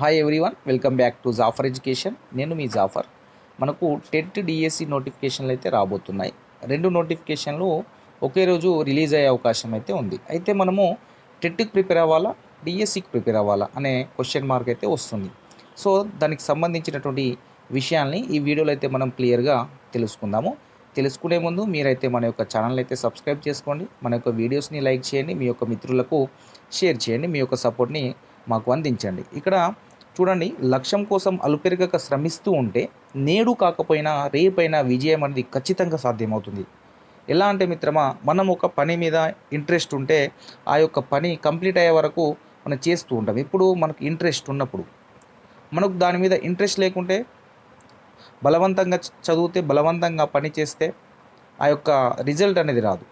Hi everyone welcome back to Zafar education నేను మీ జాఫర్ మనకు టెట్ డిఎస్సి నోటిఫికేషన్లు అయితే రాబోతున్నాయి. రెండు నోటిఫికేషన్లు ఒకే రోజు రిలీజ్ అయ్యే అవకాశం అయితే ఉంది. అయితే మనము టెట్కి ప్రిపేర్ అవ్వాలా డిఎస్సికి ప్రిపేర్ అవ్వాలా అనే క్వశ్చన్ మార్క్ అయితే వస్తుంది. సో దానికి సంబంధించినటువంటి విషయాల్ని ఈ వీడియోలో అయితే మనం క్లియర్గా తెలుసుకుందాము. తెలుసుకునే ముందు మీరైతే మన యొక్క ఛానల్ అయితే సబ్స్క్రైబ్ చేసుకోండి. మన యొక్క వీడియోస్ని లైక్ చేయండి. మీ యొక్క మిత్రులకు షేర్ చేయండి. మీ యొక్క సపోర్ట్ని మాకు అందించండి. ఇక్కడ చూడండి లక్ష్యం కోసం అలుపెరగక శ్రమిస్తూ ఉంటే నేడు కాకపోయినా రేపైనా విజయం అనేది ఖచ్చితంగా సాధ్యమవుతుంది. ఎలా అంటే మిత్రమా మనం ఒక పని మీద ఇంట్రెస్ట్ ఉంటే ఆ యొక్క పని కంప్లీట్ అయ్యే వరకు మనం చేస్తూ ఉంటాం. ఇప్పుడు మనకు ఇంట్రెస్ట్ ఉన్నప్పుడు. మనకు దాని మీద ఇంట్రెస్ట్ లేకుంటే బలవంతంగా చ- చదివితే బలవంతంగా పని చేస్తే ఆ యొక్క రిజల్ట్ అనేది రాదు.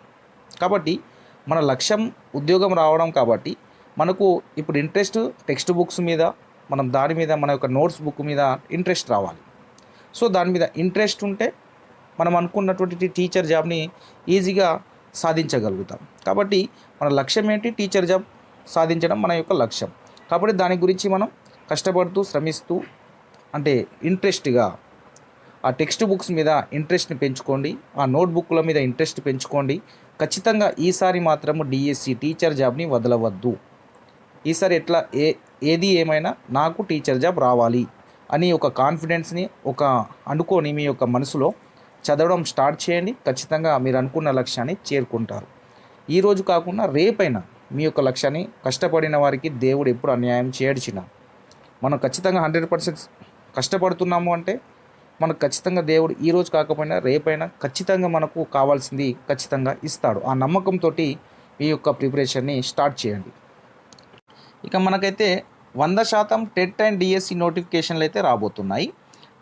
కాబట్టి మన లక్ష్యం ఉద్యోగం రావడం కాబట్టి మనకు ఇప్పుడు ఇంట్రెస్ట్ టెక్స్ట్ బుక్స్ మీద మనం దాని మీద మన యొక్క నోట్స్ బుక్ మీద ఇంట్రెస్ట్ రావాలి. సో దాని మీద ఇంట్రెస్ట్ ఉంటే మనం అనుకున్నటువంటి టీచర్ జాబ్ని ఈజీగా సాధించగలుగుతాం. కాబట్టి మన లక్ష్యం ఏంటి? టీచర్ జాబ్ సాధించడం మన యొక్క లక్ష్యం. కాబట్టి దాని గురించి మనం కష్టపడుతూ శ్రమిస్తూ అంటే ఇంట్రెస్ట్గా ఆ టెక్స్ట్ బుక్స్ మీద ఇంట్రెస్ట్ని పెంచుకోండి. ఆ నోట్బుక్ల మీద ఇంట్రెస్ట్ పెంచుకోండి. ఖచ్చితంగా ఈసారి మాత్రము డిఎస్సి టీచర్ జాబ్ని వదలవద్దు. ఈసారి ఎట్లా ఏ ఏది ఏమైనా నాకు టీచర్ జాబ్ రావాలి అని ఒక కాన్ఫిడెన్స్ని ఒక అనుకోని మీ యొక్క మనసులో చదవడం స్టార్ట్ చేయండి. ఖచ్చితంగా మీరు అనుకున్న లక్ష్యాన్ని చేరుకుంటారు. ఈరోజు కాకుండా రేపైనా మీ యొక్క లక్ష్యాన్ని కష్టపడిన వారికి దేవుడు ఎప్పుడు అన్యాయం చేయడిచిన మనం ఖచ్చితంగా హండ్రెడ్ పర్సెంట్ కష్టపడుతున్నాము అంటే మనకు ఖచ్చితంగా దేవుడు ఈరోజు కాకపోయినా రేపైనా ఖచ్చితంగా మనకు కావాల్సింది ఖచ్చితంగా ఇస్తాడు. ఆ నమ్మకంతో మీ యొక్క ప్రిపరేషన్ని స్టార్ట్ చేయండి. ఇక మనకైతే వంద శాతం టెట్ అండ్ డిఎస్సి నోటిఫికేషన్లు అయితే రాబోతున్నాయి.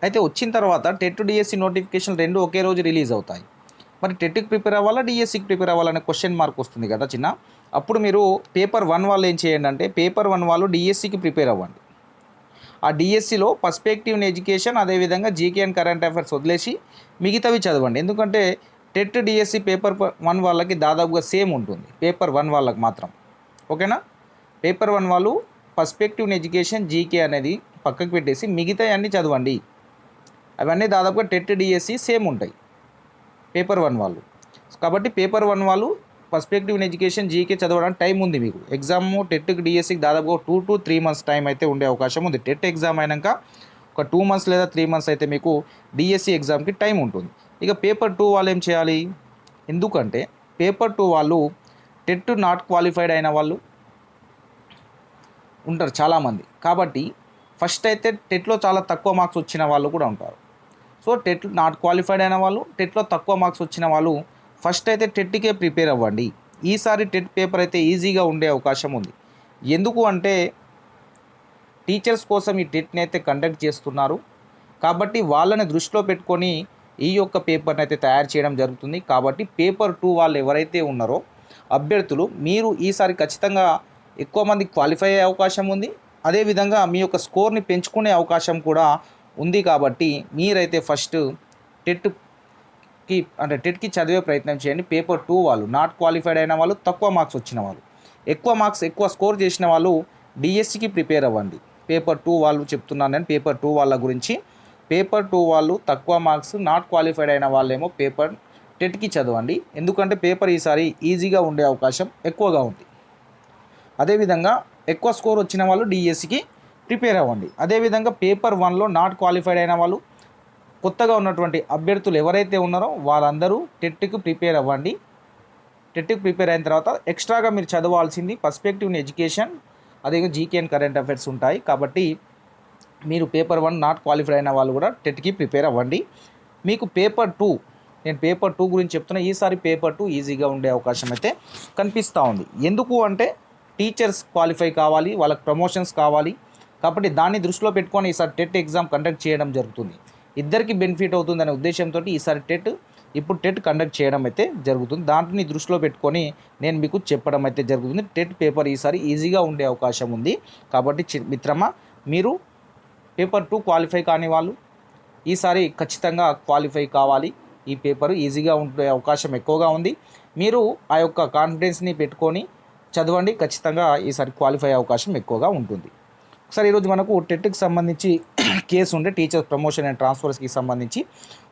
అయితే వచ్చిన తర్వాత టెట్ డిఎస్సి నోటిఫికేషన్ రెండు ఒకే రోజు రిలీజ్ అవుతాయి. మరి టెట్కి ప్రిపేర్ అవ్వాలా డిఎస్సికి ప్రిపేర్ అవ్వాలనే క్వశ్చన్ మార్క్ వస్తుంది కదా చిన్న? అప్పుడు మీరు పేపర్ వన్ వాళ్ళు ఏం చేయండి అంటే పేపర్ వన్ వాళ్ళు డిఎస్సికి ప్రిపేర్ అవ్వండి. ఆ డిఎస్సిలో పర్స్పెక్టివ్ ఇన్ ఎడ్యుకేషన్ అదేవిధంగా జీకే అండ్ కరెంట్ అఫైర్స్ వదిలేసి మిగతావి చదవండి. ఎందుకంటే టెట్ డిఎస్సి పేపర్ వన్ వాళ్ళకి దాదాపుగా సేమ్ ఉంటుంది. పేపర్ వన్ వాళ్ళకి మాత్రం. ఓకేనా? పేపర్ వన్ వాళ్ళు పర్స్పెక్టివ్ ఎడ్యుకేషన్ జీకే అనేది పక్కకు పెట్టేసి మిగతా అన్నీ చదవండి. అవన్నీ దాదాపుగా టెట్ డిఎస్సి సేమ్ ఉంటాయి. పేపర్ వన్ వాళ్ళు. కాబట్టి పేపర్ వన్ వాళ్ళు పర్స్పెక్టివ్ ఇన్ ఎడ్యుకేషన్ జీకే చదవడానికి టైం ఉంది మీకు. ఎగ్జామ్ టెట్కి డిఎస్సికి దాదాపుగా two to three months time అయితే ఉండే అవకాశం ఉంది. టెట్ ఎగ్జామ్ అయినాక ఒక టూ మంత్స్ లేదా త్రీ మంత్స్ అయితే మీకు డిఎస్సి ఎగ్జామ్కి టైం ఉంటుంది. ఇక పేపర్ టూ వాళ్ళు ఏం చేయాలి? ఎందుకంటే పేపర్ టూ వాళ్ళు టెట్ నాట్ క్వాలిఫైడ్ అయిన వాళ్ళు ఉంటారు చాలామంది. కాబట్టి ఫస్ట్ అయితే టెట్లో చాలా తక్కువ మార్క్స్ వచ్చిన వాళ్ళు కూడా ఉంటారు. సో టెట్ నాట్ క్వాలిఫైడ్ అయిన వాళ్ళు టెట్లో తక్కువ మార్క్స్ వచ్చిన వాళ్ళు ఫస్ట్ అయితే టెట్కే ప్రిపేర్ అవ్వండి. ఈసారి టెట్ పేపర్ అయితే ఈజీగా ఉండే అవకాశం ఉంది. ఎందుకు అంటే టీచర్స్ కోసం ఈ టెట్ని అయితే కండక్ట్ చేస్తున్నారు. కాబట్టి వాళ్ళని దృష్టిలో పెట్టుకొని ఈ యొక్క పేపర్ని అయితే తయారు చేయడం జరుగుతుంది. కాబట్టి పేపర్ టూ వాళ్ళు ఎవరైతే ఉన్నారో అభ్యర్థులు మీరు ఈసారి ఖచ్చితంగా ఎక్కువ మంది క్వాలిఫై అయ్యే అవకాశం ఉంది. అదేవిధంగా మీ యొక్క స్కోర్ని పెంచుకునే అవకాశం కూడా ఉంది కాబట్టి మీరైతే ఫస్ట్ టెట్కి అంటే టెట్కి చదివే ప్రయత్నం చేయండి. పేపర్ టూ వాళ్ళు నాట్ క్వాలిఫైడ్ అయిన వాళ్ళు తక్కువ మార్క్స్ వచ్చిన వాళ్ళు. ఎక్కువ మార్క్స్ ఎక్కువ స్కోర్ చేసిన వాళ్ళు డిఎస్సికి ప్రిపేర్ అవ్వండి. పేపర్ టూ వాళ్ళు చెప్తున్నాను నేను. పేపర్ టూ వాళ్ళ గురించి. పేపర్ టూ వాళ్ళు తక్కువ మార్క్స్ నాట్ క్వాలిఫైడ్ అయిన వాళ్ళేమో పేపర్ టెట్కి చదవండి. ఎందుకంటే పేపర్ ఈసారి ఈజీగా ఉండే అవకాశం ఎక్కువగా ఉంది. అదేవిధంగా ఎక్కువ స్కోర్ వచ్చిన వాళ్ళు డిఎస్సికి ప్రిపేర్ అవ్వండి. అదేవిధంగా పేపర్ వన్లో నాట్ క్వాలిఫైడ్ అయిన వాళ్ళు కొత్తగా ఉన్నటువంటి అభ్యర్థులు ఎవరైతే ఉన్నారో వాళ్ళందరూ టెట్కి ప్రిపేర్ అవ్వండి. టెట్కి ప్రిపేర్ అయిన తర్వాత ఎక్స్ట్రాగా మీరు చదవాల్సింది పర్స్పెక్టివ్ ఇన్ ఎడ్యుకేషన్ అదేవిధంగా జీకే అండ్ కరెంట్ అఫైర్స్ ఉంటాయి. కాబట్టి మీరు పేపర్ వన్ నాట్ క్వాలిఫైడ్ అయిన వాళ్ళు కూడా టెట్కి ప్రిపేర్ అవ్వండి. మీకు పేపర్ టూ నేను పేపర్ టూ గురించి చెప్తున్నా ఈసారి పేపర్ టూ ఈజీగా ఉండే అవకాశం అయితే కనిపిస్తూ ఉంది. ఎందుకు అంటే టీచర్స్ క్వాలిఫై కావాలి వాళ్ళకి ప్రమోషన్స్ కావాలి. కాబట్టి దాన్ని దృష్టిలో పెట్టుకొని ఈసారి టెట్ ఎగ్జామ్ కండక్ట్ చేయడం జరుగుతుంది. ఇద్దరికి బెనిఫిట్ అవుతుందనే ఉద్దేశంతో ఈసారి టెట్ ఇప్పుడు టెట్ కండక్ట్ చేయడం అయితే జరుగుతుంది. దాంట్ని దృష్టిలో పెట్టుకొని నేను మీకు చెప్పడం అయితే జరుగుతుంది. టెట్ పేపర్ ఈసారి ఈజీగా ఉండే అవకాశం ఉంది. కాబట్టి చి- మిత్రమా మీరు పేపర్ టూ క్వాలిఫై కాని వాళ్ళు ఈసారి ఖచ్చితంగా క్వాలిఫై కావాలి. ఈ పేపర్ ఈజీగా ఉండే అవకాశం ఎక్కువగా ఉంది. మీరు ఆ యొక్క కాన్ఫిడెన్స్ని పెట్టుకొని చదవండి. ఖచ్చితంగా ఈసారి క్వాలిఫై అవకాశం ఎక్కువగా ఉంటుంది. ఒకసారి ఈరోజు మనకు టెట్కి సంబంధించి కేసు ఉండే టీచర్స్ ప్రమోషన్ అండ్ ట్రాన్స్ఫర్స్కి సంబంధించి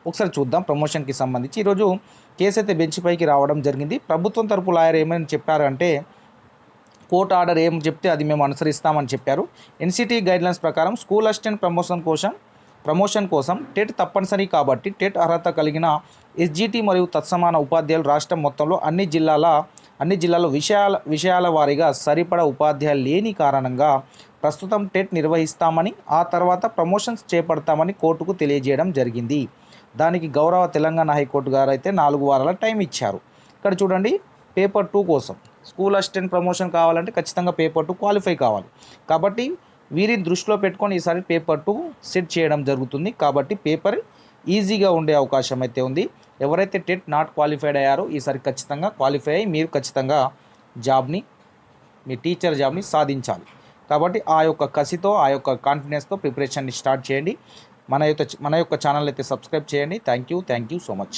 ఒకసారి చూద్దాం. ప్రమోషన్కి సంబంధించి ఈరోజు కేసు అయితే బెంచ్ పైకి రావడం జరిగింది. ప్రభుత్వం తరపు లాయర్ ఏమైనా చెప్పారంటే కోర్ట్ కోర్టు ఆర్డర్ ఏం చెప్తే అది మేము అనుసరిస్తామని చెప్పారు. ఎన్సిటీ గైడ్లైన్స్ ప్రకారం స్కూల్ అసిస్టెంట్ ప్రమోషన్ కోసం ప్రమోషన్ కోసం టెట్ తప్పనిసరి కాబట్టి టెట్ అర్హత కలిగిన ఎస్జిటి మరియు తత్సమాన ఉపాధ్యాయులు రాష్ట్రం మొత్తంలో అన్ని జిల్లాల అన్ని జిల్లాల్లో విషయాల విషయాల వారీగా సరిపడ ఉపాధ్యాయులు లేని కారణంగా ప్రస్తుతం టెట్ నిర్వహిస్తామని ఆ తర్వాత ప్రమోషన్స్ చేపడతామని కోర్టుకు తెలియజేయడం జరిగింది. దానికి గౌరవ తెలంగాణ హైకోర్టు గారు అయితే నాలుగు వారాల టైం ఇచ్చారు. ఇక్కడ చూడండి పేపర్ టూ కోసం. స్కూల్ అసిస్టెంట్ ప్రమోషన్ కావాలంటే ఖచ్చితంగా పేపర్ టూ క్వాలిఫై కావాలి. కాబట్టి వీరిని దృష్టిలో పెట్టుకొని ఈసారి పేపర్ టూ సెట్ చేయడం జరుగుతుంది. కాబట్టి పేపర్ ఈజీగా ఉండే అవకాశం అయితే ఉంది. ఎవరైతే టెట్ నాట్ క్వాలిఫైడ్ అయ్యారో ఈసారి ఖచ్చితంగా క్వాలిఫై అయ్యి మీరు ఖచ్చితంగా జాబ్ని మీ టీచర్ జాబ్ని సాధించాలి. కాబట్టి ఆ యొక్క కసితో ఆ యొక్క కాన్ఫిడెన్స్తో ప్రిపరేషన్ని స్టార్ట్ చేయండి. మన యొక్క మన యొక్క ఛానల్ అయితే సబ్స్క్రైబ్ చేయండి. Thank you thank you so much.